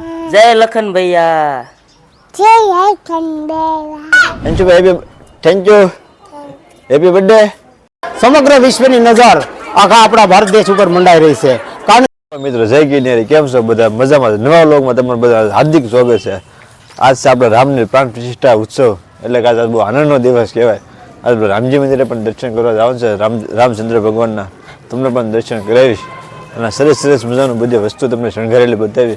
જય લખન ભૈયા. જય Kandela thank you happy thank you happy birthday સમગ્ર વિશ્વની નજર આખા આપણા ભારત દેશ ઉપર મંડાઈ રહી છે. કારણ મિત્રો જય ગિરનેરી કેમ છો બધા? મજામાં? નવા લોકમાં તમારું બધા હાર્દિક સ્વાગત છે. આજ છે આપણે રામની પ્રાણ પ્રતિષ્ઠા ઉત્સવ. એટલે કે આજ બહુ આનંદનો દિવસ કહેવાય. આજ રામજી મંદિરે પણ દર્શન કરવા જવાનું છે. રામ રામચંદ્ર ભગવાનના. તમને પણ દર્શન કરાવીશ. અને સરસ સરસ મજાનું બધી વસ્તુ તમને શણગારેલી બતાવી.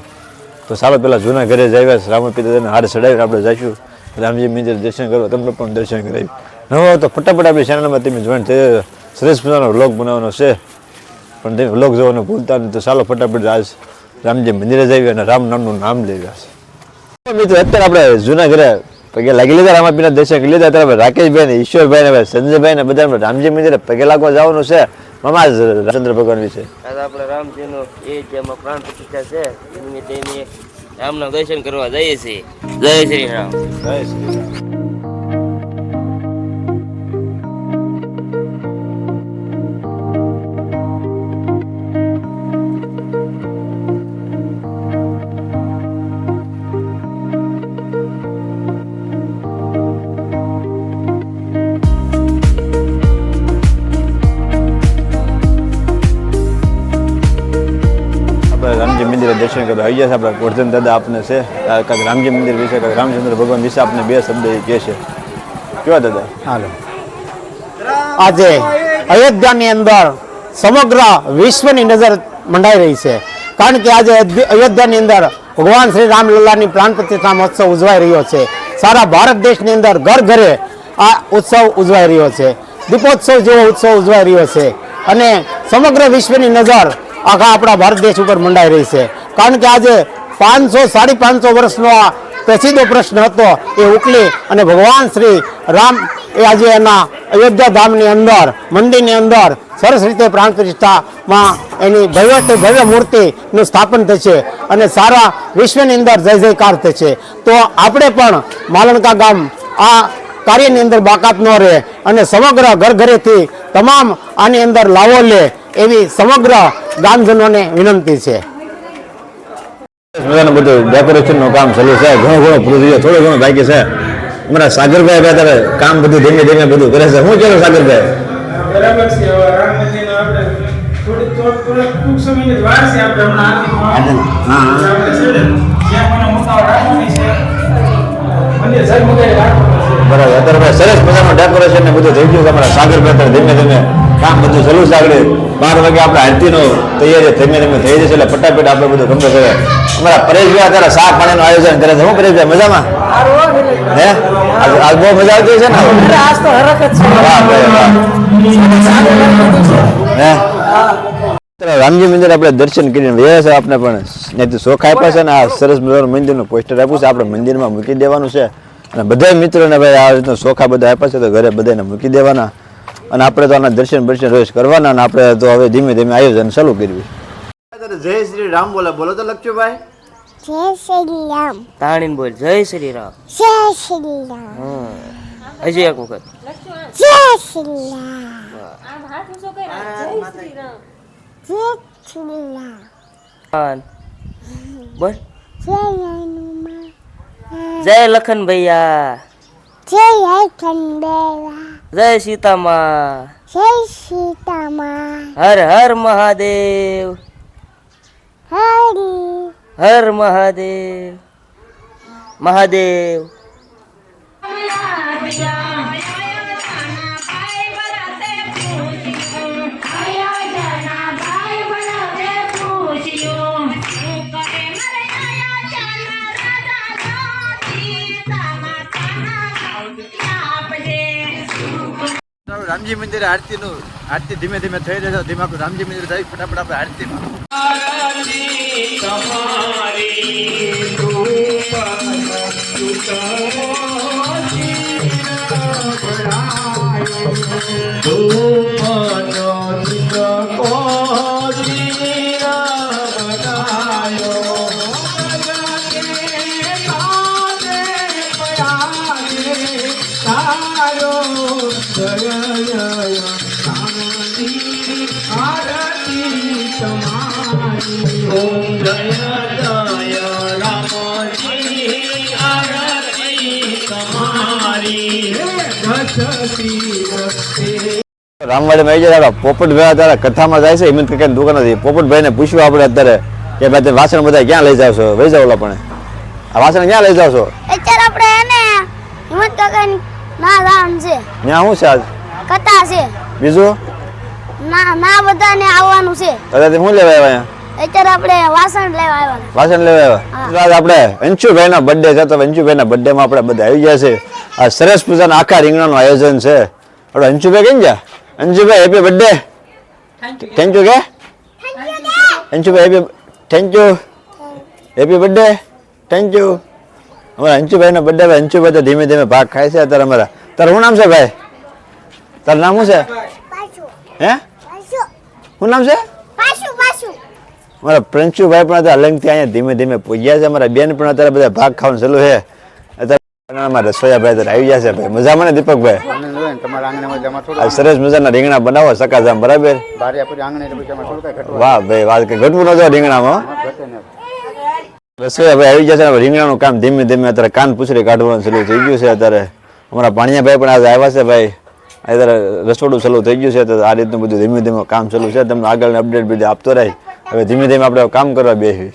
તો સારો પહેલાં જૂના ઘરે જઈએ રામ પિતાને હાડ ચડાવીને આપણે જઈશું રામજી મંદિર દર્શન કરવા, તમને પણ દર્શન કરાવી. નવો તો ફટાફટ આપણી ચેનલમાં તમે જોઈન થઈ. સરસ મજાનો વ્લોગ બનાવવાનો છે. પણ તમે વ્લોગ જોવાનું ભૂલતા નહીં. તો ચાલો ફટાફટ આજ રામજી મંદિરે જઈએ અને રામ નામનું નામ લઈ છે. મિત્રો, અત્યારે આપણે જૂના ઘરે પગે લાગી લીધા. રામાપીના દર્શન લીધા. અત્યારે રાકેશભાઈ ને ઈશ્વરભાઈ ને સંજયભાઈ ને બધા રામજી મંદિરે પગે લાગવા જવાનું છે. મામા રામચંદ્ર ભગવાન વિશે. આપણે રામજીનો એ જેમાં પ્રાણ પ્રતિષ્ઠા છે એની રામના દર્શન કરવા જઈએ છીએ. જય શ્રી રામ. આપણે દર્શન કરવા આવી જશે આપણા ગોરધન દાદા આપને છે. કાંક રામજી મંદિર વિશે કાંક રામચંદ્ર ભગવાન વિશે આપને બે શબ્દ કહે છે. કેવા દાદા? હાલો. આજે અયોધ્યાની અંદર સમગ્ર વિશ્વની નજર મંડાઈ રહી છે. કારણ કે આજે અયોધ્યાની અંદર ભગવાન શ્રી રામલલ્લાની પ્રાણ પ્રતિષ્ઠા મહોત્સવ ઉજવાઈ રહ્યો છે. સારા ભારત દેશની અંદર ઘર ઘરે આ ઉત્સવ ઉજવાઈ રહ્યો છે. દીપોત્સવ જેવો ઉત્સવ ઉજવાઈ રહ્યો છે. અને સમગ્ર વિશ્વની નજર આખા આપણા ભારત દેશ ઉપર મંડાઈ રહી છે. કારણ કે આજે પાંચસો, સાડી પાંચસો વર્ષનો આ પેચીદો પ્રશ્ન હતો એ ઉકલી અને ભગવાન શ્રી રામ એ આજે એના અયોધ્યા ધામની અંદર, મંદિરની અંદર સરસ રીતે પ્રાણ પ્રતિષ્ઠામાં એની ભવ્ય ભવ્ય મૂર્તિનું સ્થાપન થશે અને સારા વિશ્વની અંદર જય જયકાર થશે. તો આપણે પણ માલણકા ગામ આ કાર્યની અંદર બાકાત ન રહે અને સમગ્ર ઘર ઘરેથી તમામ આની અંદર લાવો લે એવી સમગ્ર ગામજનોને વિનંતી છે. મજાનું બધું ડેકોરેશનનું કામ ચાલુ છે. ઘણું ઘણું પૂરું થઈ થોડું ઘણું બાકી છે. અમારા સાગરભાઈ બે અત્યારે કામ બધું ધીમે ધીમે બધું કરે છે. શું કેવું સાગરભાઈ? બરાબર અત્યારે સરસ મજાનું ડેકોરેશન ને બધું થઈ ગયું છે. અમારા સાગરભાઈ અત્યારે ધીમે ધીમે કામ બધું જલુસ આગળ. બાર વાગે આપણે આરતીનો તૈયારી ધીમે ધીમે થઈ જશે એટલે ફટાફટ આપણે બધું ગમે કરે અમારા પરેશભાઈ અત્યારે શાક પાણીનું આયોજન કરે છે. હું પરેશભાઈ મજામાં? હે? આજ બહુ મજા આવતી છે ને? આજ તો હરકત છે. હે? રામજી મંદિર આપણે દર્શન કરીને રહ્યા છે. આપણે પણ ત્યાંથી શોખ આપ્યા છે ને આ સરસ મજાનું મંદિરનું પોસ્ટર આપ્યું છે. આપણે મંદિરમાં મૂકી દેવાનું છે. અને બધા મિત્રોને ભાઈ આ રીતના શોખા બધા આપ્યા છે તો ઘરે બધાને મૂકી દેવાના. અને આપણે તો આના દર્શન બર્શન રોજ કરવાના અને આપણે તો હવે ધીમે ધીમે આયોજન ચાલુ કરવી જય શ્રી રામ બોલે બોલો તો લક્ષ્યુભાઈ જય શ્રી રામ. તાણીને બોલ જય શ્રી રામ. જય શ્રી રામ. હજી એક વખત. જય શ્રી રામ. જય શ્રી રામ જય જય લખન ભૈયા જય કંડેલા જય સીતામાં. જય સીતામા. હર હર મહાદેવ. હરી. હર મહાદેવ. મહાદેવ. રામજી મંદિરે આરતીનું આરતી ધીમે ધીમે થઈ રહી છે ધીમે આપણે રામજી મંદિર જઈ ફટાફટ આપણે આરતીમાં ઓમ રામવાડીમાં આવી જાય પોપટ પોપટભાઈ અત્યારે કથામાં જાય છે હિમંત કાકાની દુકાન હતી. પોપટભાઈને પૂછ્યું આપણે અત્યારે કે ભાઈ તમે વાસણ બધા ક્યાં લઈ જાવ છો? લઈ જાવ પણ. આ વાસણ ક્યાં લઈ જાવ છો? અત્યારે આપણે એને હિમંત કાકાની ના રામ છે. ત્યાં શું છે આજ? કથા છે. બીજું? ના ના બધાને આવવાનું છે. અત્યારે શું લેવા આવ્યા અત્યારે આપણે વાસણ લેવા આવ્યા વાસણ લેવા આવ્યા? આજ આપણે અંશુભાઈના બર્થડે છે તો અંશુભાઈના બર્થડેમાં આપણે બધા આવી ગયા છે. આ સરસ મજાના આખા રીંગણાનું આયોજન છે. આપણે અંશુભાઈ કેમ ગયા? Anshubhai happy birthday thank you કે? Anshubhai happy thank you happy birthday thank you અમારા અંશુભાઈનો બર્થડે ભાઈ અંશુભાઈ તો ધીમે ધીમે ભાગ ખાય છે અત્યારે અમારા. તારું શું નામ છે ભાઈ? તારું નામ શું છે? હે? શું નામ છે? પાછું અમારા પણ અત્યારે અલંગથી અહીંયા ધીમે ધીમે પૂજ્યા છે. મારા બેન પણ અત્યારે બધા ભાગ ખાવાનું ચાલુ છે. અત્યારે રસોયા ભાઈ અત્યારે આવી ગયા છે ભાઈ. મજામાં ને દીપકભાઈ? સરસ મજાના રીંગણા બનાવો સકાજામ બરાબર? વાહ ભાઈ વાત કે ઘટવું નતો રીંગણામાં રસોયા ભાઈ આવી ગયા છે રીંગણાનું કામ ધીમે ધીમે અત્યારે કાન પૂછડી કાઢવાનું ચાલુ થઈ ગયું છે અત્યારે. અમારા પાણીયાભાઈ પણ આજે આવ્યા છે ભાઈ. અત્યારે રસોડું ચાલુ થઈ ગયું છે તો આ રીતનું બધું ધીમે ધીમે કામ ચાલુ છે. તમને આગળ અપડેટ બધી આપતો રહી. હવે ધીમે ધીમે આપણે કામ કરવા બેસી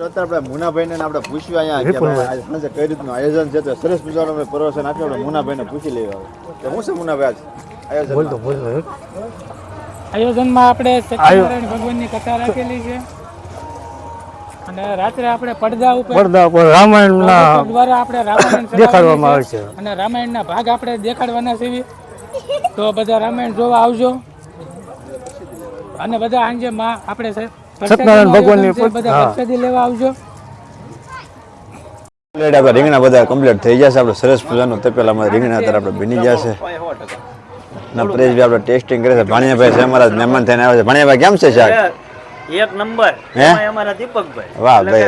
અત્યારે આપણે મુનાભાઈને આપણે પૂછ્યું અહીંયા કે આજે કઈ રીતનું આયોજન છે? તો સરસ મજાનું અમે પ્રવચન આપ્યું આપણે મુનાભાઈને પૂછી લેવા કે શું છે મુનાભાઈ આજ? આયોજન આયોજનમાં આપણે સત્યનારાયણ ભગવાનની કથા રાખેલી છે. અને રાત્રે આપણે પડદા ઉપર પડદા ઉપર રામાયણના દ્વારા આપણે રામાયણ દેખાડવામાં આવે છે. અને રામાયણના ભાગ આપણે દેખાડવાના છે તો બધા રામાયણ જોવા આવજો. અને બધા આંજે માં આપણે છે સત્યનારાયણ ભગવાનની બધા પ્રસાદી લેવા આવજો. કમ્પ્લીટ આપણે રીંગણા બધા કમ્પ્લીટ થઈ જશે આપણે સરસ મજાનું તપેલામાં રીંગણા અત્યારે આપણે બની જશે ના પરેશભાઈ આપણે ટેસ્ટિંગ કરે છે. ભાણિયાભાઈ છે અમારા મહેમાન થઈને આવે છે. ભાણિયાભાઈ કેમ છે શાક? એક નંબર. હે? અમારા દીપકભાઈ. વાહ ભાઈ.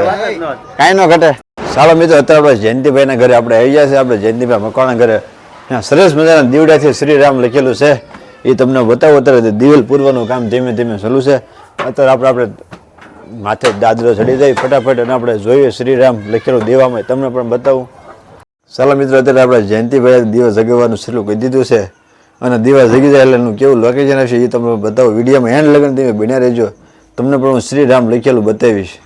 કાંઈ ન ઘટે. સારો મિત્રો અત્યારે આપણે જયંતિભાઈના ઘરે આપણે આવી ગયા છે. આપણે જયંતિભાઈ મકવાણા ઘરે. ત્યાં સરસ મજાના દીવડાથી શ્રીરામ લખેલું છે. એ તમને બતાવો. અત્યારે દિવેલ પૂરવાનું કામ ધીમે ધીમે ચાલુ છે. અત્યારે આપણે આપણે માથે દાદરો ચડી જાય ફટાફટ અને આપણે જોઈએ શ્રીરામ લખેલું દેવામાં. તમને પણ બતાવું. ચાલો મિત્રો, અત્યારે આપણે જયંતિભાઈ દિવસ જગાવવાનું શરૂ કરી દીધું છે. અને દિવસ જગી જાય એટલે એનું કેવું લોકેશન હશે એ તમને બતાવો. વિડીયોમાં એન્ડ લગન તમે બન્યા રહેજો. તમને પણ હું શ્રીરામ લખેલું બતાવીશ.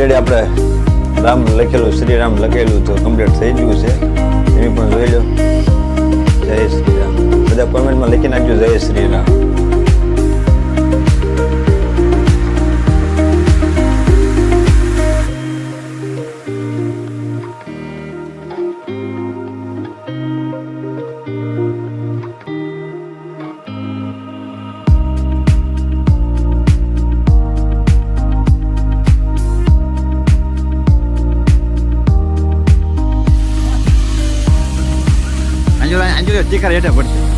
ઓલરેડી આપણે રામ લખેલું શ્રી રામ લખેલું તો કમ્પ્લીટ થઈ ગયું છે. એની પણ જોઈ લો. જય શ્રી રામ બધા કોમેન્ટમાં લખી નાખજો, જય શ્રી રામ ખરે ટીકા પડશે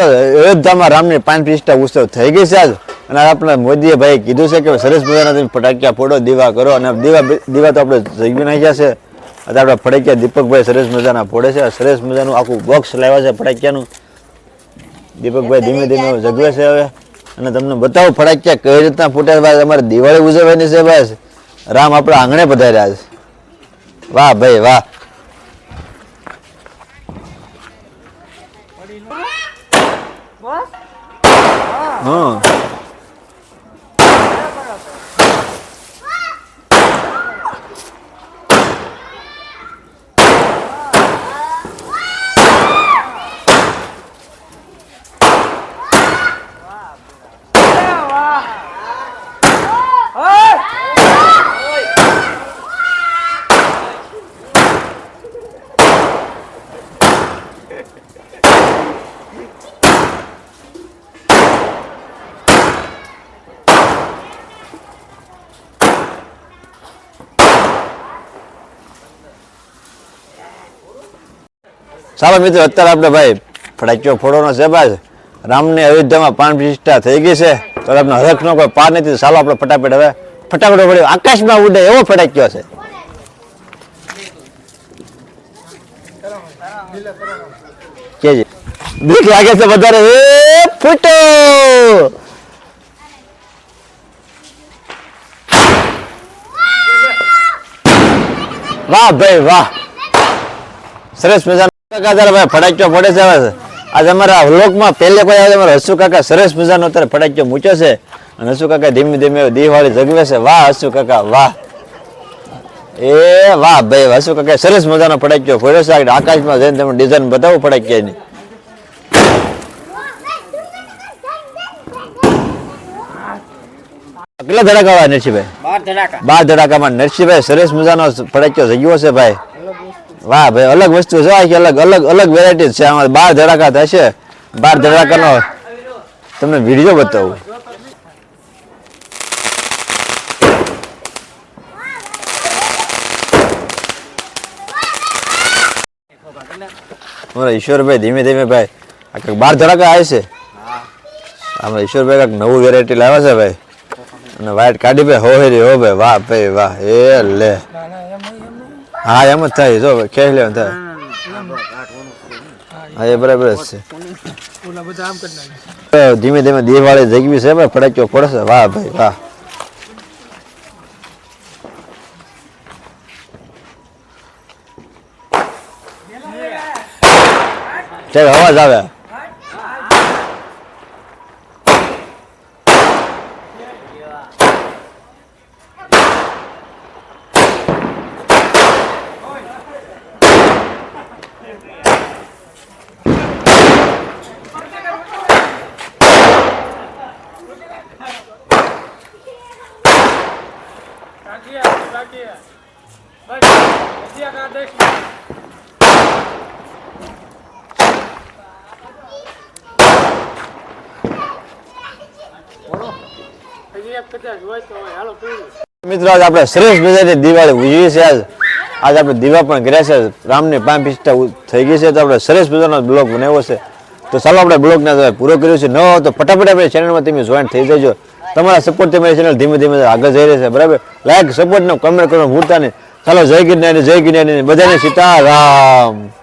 મિત્રો અયોધ્યામાં રામની પાંચ પ્રતિષ્ઠા ઉત્સવ થઈ ગઈ છે આજ. અને આપણે મોદીએ ભાઈ કીધું છે કે સરસ મજાના તમે ફટાકિયા ફોડો દીવા કરો. અને દીવા દીવા તો આપણે જઈ નાખ્યા છે. અત્યારે આપણા ફટાકિયા દીપકભાઈ સરસ મજાના ફોડે છે. સરસ મજાનું આખું બોક્સ લાવ્યા છે ફટાકિયાનું. દીપકભાઈ ધીમે ધીમે જગવે છે હવે. અને તમને બતાવો ફટાકિયા કઈ રીતના ફૂટ્યા બાદ ભાઈ અમારે દિવાળી ઉજવવાની છે બસ. રામ આપણા આંગણે પધાર્યા છે. વાહ ભાઈ વાહ. હા ચાલો મિત્રો, અત્યારે આપણે ભાઈ ફડાચ્યો ફોડો નો બાદ રામની અયોધ્યામાં પાન પ્રતિષ્ઠા થઈ ગઈ છે. તો આપણે હરખનો કોઈ પાર નથી. ચાલો આપણે ફટાફટ હવે ફટાફટ પડ્યો આકાશમાં ઉડે એવો ફટાક્યો છે. કેજી. બીક લાગે છે વધારે. એ ફૂટો! વાહ ભાઈ વાહ. સરસ મજાનો કાકા ફટાક્યો ફોડે છે આજે અમારા વ્લોગમાં પહેલે કોઈ આજે અમારા હસુ કાકા સરસ મજાનો અત્યારે ફટાક્યો મૂક્યો છે. અને હસુ કાકા ધીમે ધીમે દિવાળી જગવે છે. વાહ હસુ કાકા વાહ. એ વાહ ભાઈ હસુ કાકા સરસ મજાનો ફટાક્યો ફોડ્યો છે. આકાશમાં જઈને તમે ડિઝાઇન બતાવો ફટાક્યાની. કેટલા ધડાકા વાળા નરસિંહભાઈ? બાર ધડાકા. બાર ધડાકામાં નરસિંહભાઈ સરસ મજાનો ફટાક્યો જગ્યો છે ભાઈ. વાહ, ભાઈ, અલગ વસ્તુ છે આખી અલગ અલગ અલગ વેરાયટી છે. આમાં બાર ધડાકા થશે. બાર ધડાકાનો તમને વીડિયો બતાવું. અમારા ઈશ્વરભાઈ, ધીમે ધીમે ભાઈ, આ કંઈક બાર ધડાકા આવે છે. અમારા ઈશ્વરભાઈ કંઈક નવું વેરાયટી લાવે છે, ભાઈ. અને વાઈટ કાઢી, ભાઈ, હો હેરી હો, ભાઈ. વાહ ભાઈ, વાહ, એ લે. હા, એમ જ થાય. જો, ખેંચ લેવાનું થાય. હા, એ બરાબર જ છે. ધીમે ધીમે દિવાળી જગવી છે ભાઈ ફટાક્યો પડશે વાહ, ભાઈ, વાહ. ચાલ, અવાજ આવે કાકીયા કાકીયા બસ હજી એક આદેશ હજી એક કદાચ હોય તો હોય હાલો પીવું મિત્રો, આજ આપણે શ્રેષ્ઠ મજાની દિવાળી ઉજવી છે આજ. આજ આપણે દીવા પણ કર્યા છે. રામની પાંચ પિસ્ટા થઈ ગઈ છે. તો આપણે સરસ મજાનો બ્લોગ બનાવ્યો છે. તો ચાલો, આપણે બ્લોગને પૂરો કર્યો છે ન તો ફટાફટ આપણે ચેનલમાં તમે જોઈન થઈ જજો. તમારા સપોર્ટ તમારી ચેનલ ધીમે ધીમે આગળ જઈ રહી છે, બરાબર? લાઈક સપોર્ટ નો કમેન્ટ કરવાનું ભૂલતા નહીં. ચાલો, જય ગિરનારી જય ગિરનારી, બધાને સીતારામ.